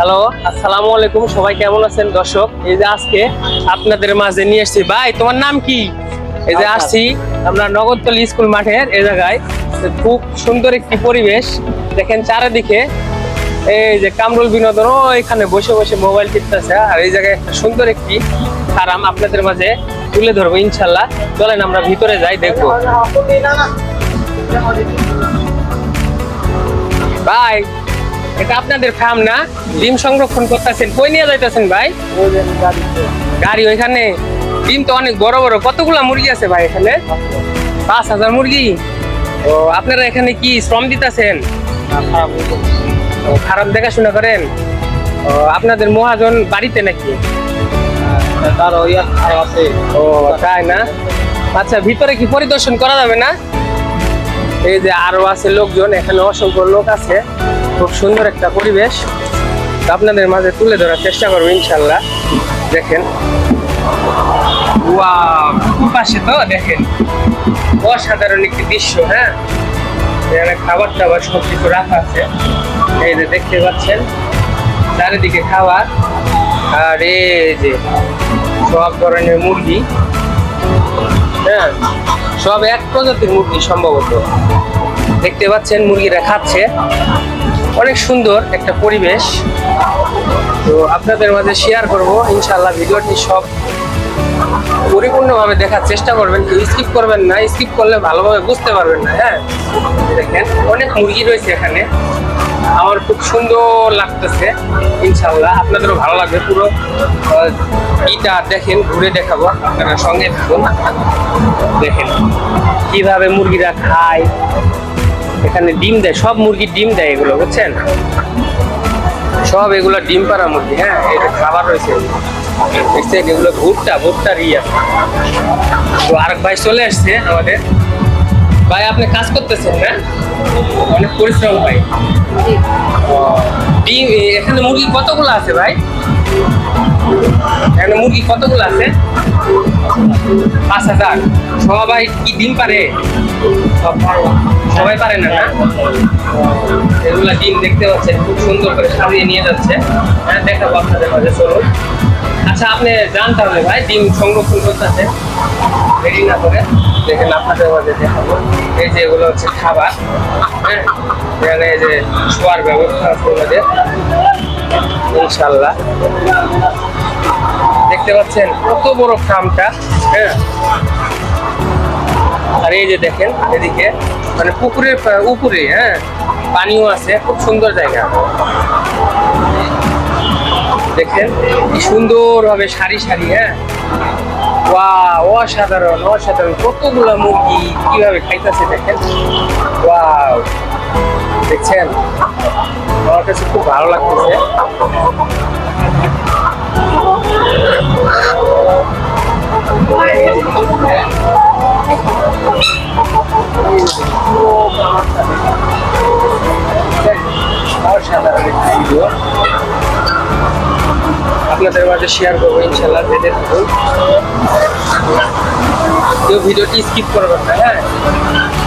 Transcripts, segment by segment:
Hello আসসালামু আলাইকুম। সবাই কেমন আছেন? দর্শক এই যে আজকে আপনাদের মাঝে নিয়ে এসেছি ভাই তোমার নাম কি? এই যে আসছি আমরা নগরতলি স্কুল মাঠের এই জায়গায়। খুব সুন্দর একটি পরিবেশ। দেখেন চারিদিকে এই যে কামরুল বিনোদন ও এখানে বসে বসে মোবাইল টিপতেছে। আর এই জায়গায় একটা সুন্দর একটি আরাম আপনাদের মাঝে তুলে ধরবো ইনশাল্লাহ। চলেন আমরা ভিতরে যাই দেখব। ভাই এটা আপনাদের ফার্ম না, ডিম সংরক্ষণ করতেছেন। কই নিয়ে যাইতেছেন ভাই? গাড়ি ওইখানে। ডিম তো অনেক বড় বড়। কতগুলা মুরগি আছে ভাই এখানে? পাঁচ হাজার মুরগি? ও, আপনারা এখানে কি শ্রম দিতেছেন? খারাপ দেখাশোনা করেন? ও, আপনাদের মহাজন বাড়িতে নাকি? ও, তাই না? আচ্ছা ভিতরে কি পরিদর্শন করা যাবে না? এই যে আরও আছে লোকজন, এখানে অসংখ্য লোক আছে। খুব সুন্দর একটা পরিবেশ। আপনাদের মাঝে তুলে ধরার চেষ্টা করব ইনশাল্লাহ। দেখেন। পাশে তো দেখেন। অসাধারণ একটি দৃশ্য হ্যাঁ? এখানে খাবার টাবার সব কিছু রাখা আছে। এই যে দেখতে পাচ্ছেন, চারিদিকে খাবার। আর এই যে সব ধরনের মুরগি হ্যাঁ? সব এক প্রজাতির মুরগি সম্ভবত। দেখতে পাচ্ছেন, মুরগিরা খাচ্ছে। অনেক সুন্দর একটা পরিবেশ। তো আপনাদের মাঝে শেয়ার করব। ইনশাল্লাহ ভিডিওটি সব পরিপূর্ণভাবে দেখার চেষ্টা করবেন। কেউ স্কিপ করবেন না। স্কিপ করলে ভালোভাবে বুঝতে পারবেন না হ্যাঁ? দেখেন, অনেক মুরগি রয়েছে এখানে। আমার খুব সুন্দর লাগতেছে ইনশাল্লাহ আপনাদেরও ভালো লাগবে পুরো। ইটা দেখেন, ঘুরে দেখাবো। আপনারা সঙ্গে থাকুন। দেখেন কীভাবে মুরগিরা খায়। এখানে ডিম দেয় সব মুরগির ডিম দেয় এগুলো বুঝছেন? সব এগুলো ডিম পাড়া মুরগি হ্যাঁ? এটা খাবার রয়েছে। দেখছেন এগুলো ভুট্টা ভুট্টা রিয়া তো আরেক ভাই চলে আসছে আমাদের। ভাই আপনি কাজ করতেছেন না অনেক পরিশ্রম ভাই। ডিম এখানে মুরগি কতগুলো আছে ভাই? এখানে মুরগি কতগুলো আছে? পাঁচ হাজার। সবাই কি ডিম পারে? সবাই পারে না না? এগুলা ডিম দেখতে পাচ্ছেন, খুব সুন্দর করে সাজিয়ে নিয়ে যাচ্ছে। হ্যাঁ দেখাবো আপনাদের মাঝে, চলুন। আচ্ছা আপনি যান তাহলে ভাই, ডিম সংরক্ষণ করতেছে। দেরি না করে। দেখেন, আপনাদের মাঝে দেখাবো। এই যে এগুলো হচ্ছে খাবার হ্যাঁ? এখানে এই যে শোয়ার ব্যবস্থা আছে ওনাদের ইনশাল্লাহ। দেখতে পাচ্ছেন কত বড় ফার্মটা হ্যাঁ? আর এই যে দেখেন, এদিকে মানে পুকুরের উপরে হ্যাঁ? পানিও আছে, খুব সুন্দর জায়গা। দেখেন কি সুন্দর ভাবে সারি সারি হ্যাঁ? ওয়া অসাধারণ অসাধারণ। কতগুলো মুরগি কীভাবে খাইতেছে দেখেন? ওয়াও। দেখছেন? আমার কাছে খুব ভালো লাগতেছে। অসাধারণ আপনাদের মাঝে শেয়ার করব, ইনশাল্লাহ দেখে থাকুন কেউ ভিডিওটি স্কিপ করবেন না হ্যাঁ?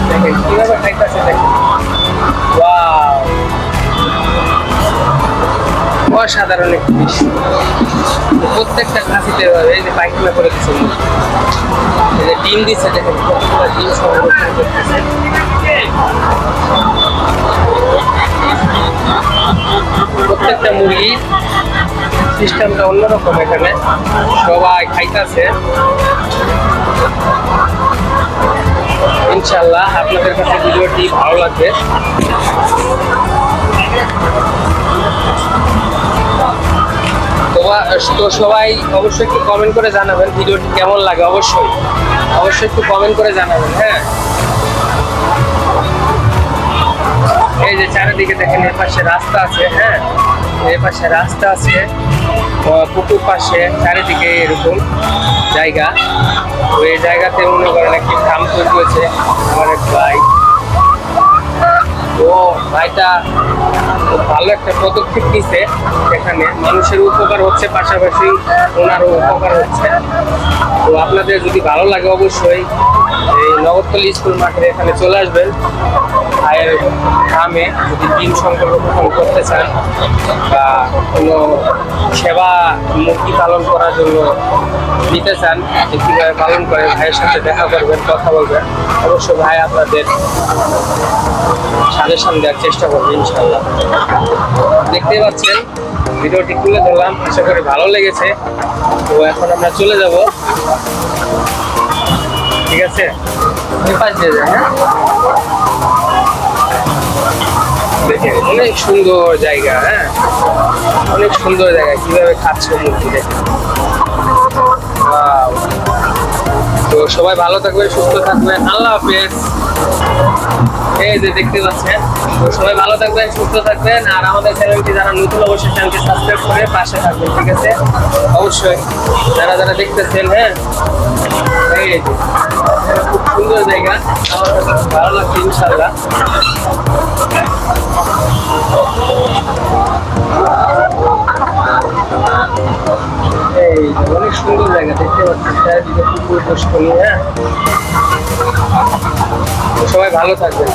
দেখেন, কীভাবে খাইতেছে দেখেন। অসাধারণ একটি দৃশ্য। প্রত্যেকটা খাসিতে এই যে পায়খানা করে দিচ্ছে এই যে ডিম দিচ্ছে, দেখেন কতগুলো ডিম সংরক্ষণ করতেছে প্রত্যেকটা মুরগির সিস্টেমটা অন্যরকম এখানে। সবাই খাইতেছে। ইনশাল্লাহ আপনাদের কাছে ভিডিওটি ভালো লাগবে। তো সবাই অবশ্যই একটু কমেন্ট করে জানাবেন ভিডিওটি কেমন লাগে, অবশ্যই। অবশ্যই একটু কমেন্ট করে জানাবেন হ্যাঁ? এই যে চারিদিকে দেখেন এর পাশে রাস্তা আছে হ্যাঁ? এর পাশে রাস্তা আছে পুকুর পাশে, চারিদিকে এরকম জায়গা। তো এই জায়গাতে মনে করেন একটি ফার্ম তৈরি হয়েছে, আমার এক ভাই। ও, ভাইটা খুব ভালো একটা পদক্ষেপ নিছে এখানে। মানুষের উপকার হচ্ছে, পাশাপাশি ওনারও উপকার হচ্ছে। তো আপনাদের যদি ভালো লাগে অবশ্যই এই নগরতলি স্কুল মাঠে এখানে চলে আসবেন। ভাইয়ের গ্রামে যদি ডিম সংরক্ষণ করতে চান বা কোনো সেবা মুরগি পালন করার জন্য নিতে চান যে কীভাবে পালন করে ভাইয়ের সাথে দেখা করবেন, কথা বলবেন অবশ্য ভাই আপনাদের সাজেশন দেওয়ার চেষ্টা করবে ইনশাল্লাহ দেখতে পাচ্ছেন, ভিডিওটি তুলে ধরলাম, আশা করি ভালো লেগেছে। তো এখন আমরা চলে যাব। ঠিক আছে? হ্যাঁ? দেখেন অনেক সুন্দর জায়গা হ্যাঁ? অনেক সুন্দর জায়গা, কীভাবে খাচ্ছে মুরগি দেখে। Wow. তো সবাই ভালো থাকবেন, সুস্থ থাকবেন, আল্লাহ হাফেজ। এই যে দেখতে পাচ্ছেন, তো সবাই ভালো থাকবেন, সুস্থ থাকবেন, আর আমাদের চ্যানেলটি যারা নতুন, অবশ্যই চ্যানেলটি সাবস্ক্রাইব করে পাশে থাকবেন, ঠিক আছে? অবশ্যই, যারা যারা দেখতেছেন হ্যাঁ? এই খুব সুন্দর জায়গা, আমার ভালো লাগছে ইনশাল্লাহ এই অনেক সুন্দর জায়গা দেখতে পাচ্ছেন। চারিদিকে পুকুর হ্যাঁ? সবাই ভালো থাকবেন।